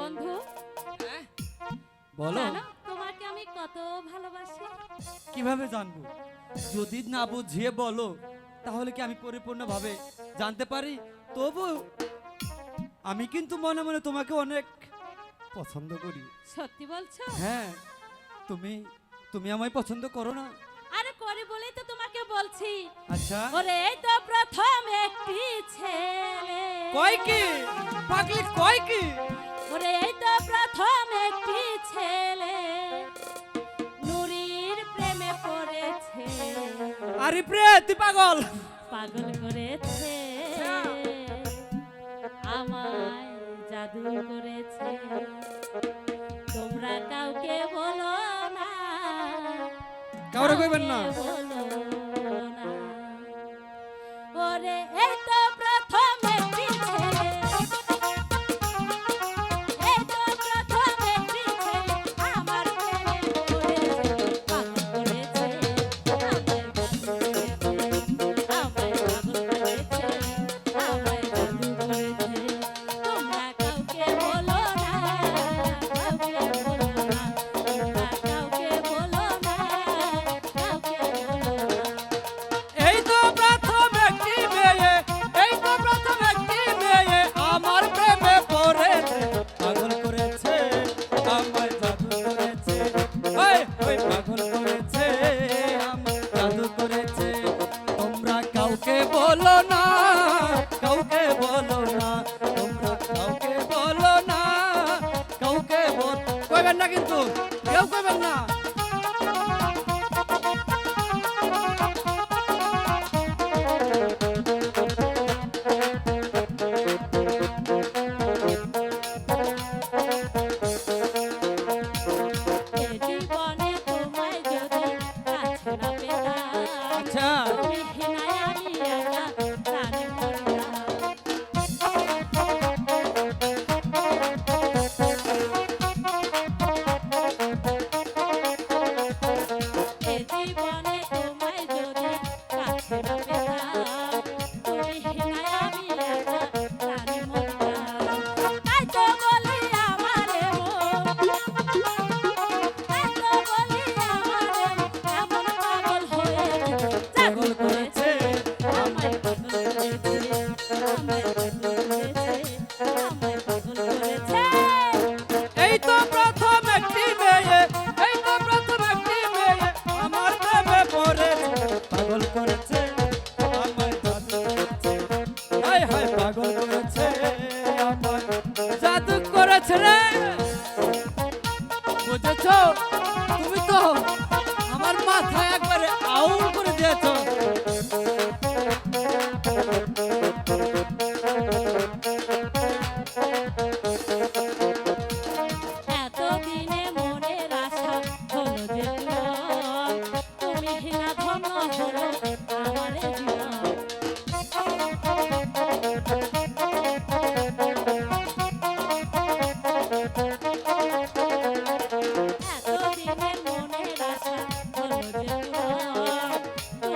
বন্ধু। বলো। জানো তোমাকে আমি কত ভালোবাসি। কীভাবে জানব? যদি না বুঝিয়ে বলো তাহলে কি আমি পরিপূর্ণভাবে জানতে পারি? তবু আমি কিন্তু মনে মনে তোমাকে অনেক পছন্দ করি। সত্যি বলছো? হ্যাঁ তুমি তুমি আমায় পছন্দ করো না। আরে করে বলেই তো তোমাকে বলছি। আচ্ছা। ওরে এই তো প্রথম একটি ছেলে। কয় কি? পাগলি কয় কি? ওরে এই তো প্রথম একটি ছেলে। নুরির প্রেমে পড়েছে। আরে প্রে তুই পাগল? পাগল করেছে। আমায় জাদু করেছে। তোমরা কাউকে বলো না। কাউরে কইবেন না। আচ্ছা বুঝেছ? তুমি তো আমার মাথা একবারে আউল করে দিয়েছ।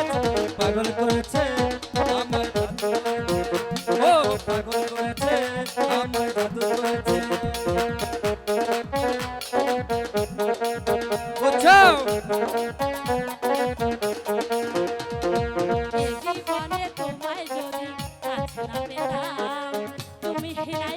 করেছে পাগল করেছে আমার ও পাগল করেছে আমার জাদু করেছে। তুমি হিলাই